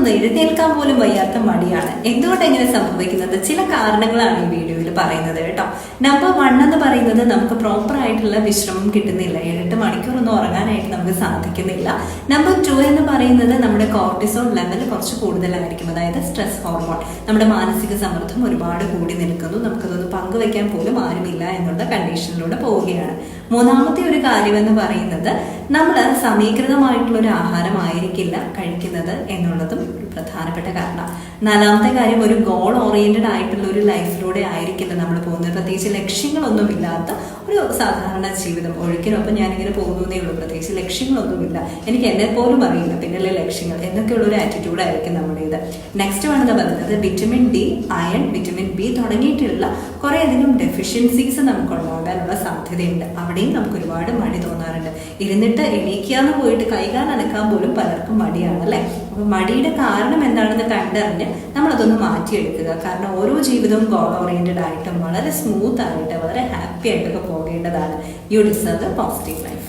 നിന്ന് എഴുന്നേൽക്കാൻ പോലും വയ്യാത്ത മടിയാണ്. എന്തുകൊണ്ട് എങ്ങനെ സംഭവിക്കുന്നത്? ചില കാരണങ്ങളാണ് ഈ വീഡിയോയിൽ പറയുന്നത് കേട്ടോ. നമ്പർ വൺ എന്ന് പറയുന്നത് നമുക്ക് പ്രോപ്പർ ആയിട്ടുള്ള വിശ്രമം കിട്ടുന്നില്ല. ഏഴെട്ട് മണിക്കൂറൊന്നും ഉറങ്ങാനായിട്ട് നമുക്ക് സാധിക്കുന്നില്ല. നമ്പർ ടു എന്ന് പറയുന്നത് നമ്മുടെ കോർട്ടിസോൺ ലെവൽ കുറച്ച് കൂടുതലായിരിക്കും. അതായത് സ്ട്രെസ് ഹോർമോൺ നമ്മുടെ മാനസിക സമ്മർദ്ദം ഒരുപാട് കൂടി നിൽക്കുന്നു. നമുക്കതൊന്ന് പങ്കുവെക്കാൻ പോലും ആരുമില്ല എന്നുള്ള കണ്ടീഷനിലൂടെ പോവുകയാണ്. മൂന്നാമത്തെ ഒരു കാര്യം എന്ന് പറയുന്നത് നമ്മൾ സമീകൃതമായിട്ടുള്ള ഒരു ആഹാരമായിരിക്കില്ല കഴിക്കുന്നത് എന്നുള്ളതും ഒരു പ്രധാനപ്പെട്ട കാരണം. നാലാമത്തെ കാര്യം ഒരു ഗോൾ ഓറിയന്റഡ് ആയിട്ടുള്ള ഒരു ലൈഫിലൂടെ ആയിരിക്കില്ല നമ്മൾ പോകുന്നത്. പ്രത്യേകിച്ച് ലക്ഷ്യങ്ങളൊന്നുമില്ലാത്ത ഒരു സാധാരണ ജീവിതം. ഒഴുക്കിനൊപ്പം ഞാനിങ്ങനെ പോകുന്നേ ഉള്ളൂ. പ്രത്യേകിച്ച് ലക്ഷ്യങ്ങളൊന്നുമില്ല. എനിക്ക് എന്നെ പോലും അറിയില്ല. പിന്നല്ലേ ലക്ഷ്യങ്ങൾ. എന്നൊക്കെയുള്ള ഒരു ആറ്റിറ്റ്യൂഡായിരിക്കും നമ്മുടേത്. നെക്സ്റ്റ് വേണമെന്ന് പറയുന്നത് വിറ്റമിൻ ഡി അയൺ വിറ്റമിൻ തുടങ്ങിയിട്ടുള്ള കുറേയധികം ഡെഫിഷ്യൻസീസ് നമുക്ക് ഉണ്ടാകാനുള്ള സാധ്യതയുണ്ട്. അവിടെയും നമുക്ക് ഒരുപാട് മടി തോന്നാറുണ്ട്. ഇരുന്നിട്ട് എണീക്കാന്ന് പോയിട്ട് കൈകാൽ അനക്കാൻ പോലും പലർക്കും മടിയാണ് അല്ലേ? അപ്പൊ മടിയുടെ കാരണം എന്താണെന്ന് കണ്ടറിഞ്ഞ് നമ്മളതൊന്ന് മാറ്റിയെടുക്കുക. കാരണം ഓരോ ജീവിതവും ഗോൾ ഓറിയന്റഡ് ആയിട്ടും വളരെ സ്മൂത്ത് ആയിട്ട് വളരെ ഹാപ്പി ആയിട്ടൊക്കെ പോകേണ്ടതാണ്. U deserve positive life